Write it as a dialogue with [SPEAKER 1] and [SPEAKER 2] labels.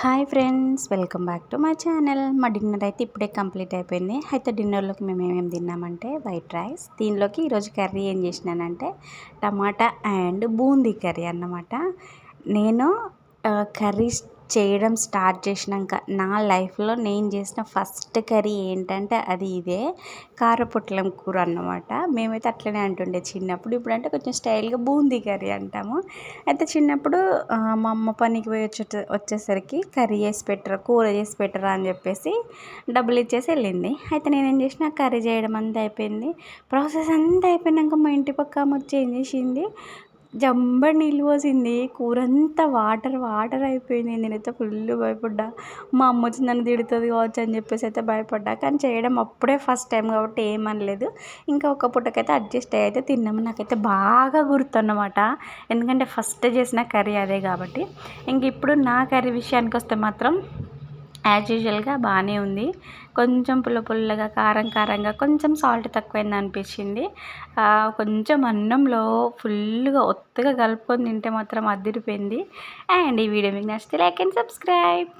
[SPEAKER 1] Hi friends welcome back to my channel. మా dinner అయితే ఇప్పుడే కంప్లీట్ అయిపోయింది. అయితే డిన్నర్లోకి మేము ఏమేమి తిన్నామంటే వైట్ రైస్. దీనిలోకి ఈరోజు కర్రీ ఏం చేసినానంటే టమాటా అండ్ బూందీ కర్రీ అన్నమాట. నేను కర్రీస్ చేయడం స్టార్ట్ చేసినాక నా లైఫ్లో నేను చేసిన ఫస్ట్ కర్రీ ఏంటంటే అది ఇదే కారపొట్లం కూర అన్నమాట. మేమైతే అట్లనే అంటుండే చిన్నప్పుడు ఇప్పుడు అంటే కొంచెం స్టైల్గా బూందీ కర్రీ అంటాము. అయితే చిన్నప్పుడు మా అమ్మ పనికి పోయి వచ్చే వచ్చేసరికి కర్రీ చేసి పెట్టరా కూర చేసి పెట్టరా అని చెప్పేసి డబ్బులు ఇచ్చేసి వెళ్ళింది. అయితే నేనేం చేసిన కర్రీ చేయడం అంతా అయిపోయింది. ప్రాసెస్ అంతా అయిపోయినాక మా ఇంటి పక్క వచ్చి ఏం చేసింది జంబడి నీళ్ళు పోసింది. కూర అంతా వాటర్ వాటర్ అయిపోయింది. నేనైతే ఫుల్ భయపడ్డా. మా అమ్మ వచ్చి నన్ను తిడుతుంది కావచ్చు అని చెప్పేసి అయితే భయపడ్డా. కానీ చేయడం అప్పుడే ఫస్ట్ టైం కాబట్టి ఏమనలేదు ఇంకా ఒక పూటకైతే అడ్జస్ట్ అయ్యి అయితే తిన్నాము. నాకైతే బాగా గుర్తు అన్నమాట ఎందుకంటే ఫస్ట్ చేసిన కర్రీ అదే కాబట్టి. ఇంక ఇప్పుడు నా కర్రీ విషయానికి వస్తే మాత్రం యాజ్ యూజువల్గా బాగానే ఉంది. కొంచెం పుల్ల పుల్లగా కారం కారంగా కొంచెం సాల్ట్ తక్కువైంది అనిపించింది. కొంచెం అన్నంలో ఫుల్గా ఒత్తుగా కలుపుకొని తింటే మాత్రం అదిరిపోయింది. అండ్ ఈ వీడియో మీకు నచ్చితే లైక్ అండ్ సబ్స్క్రైబ్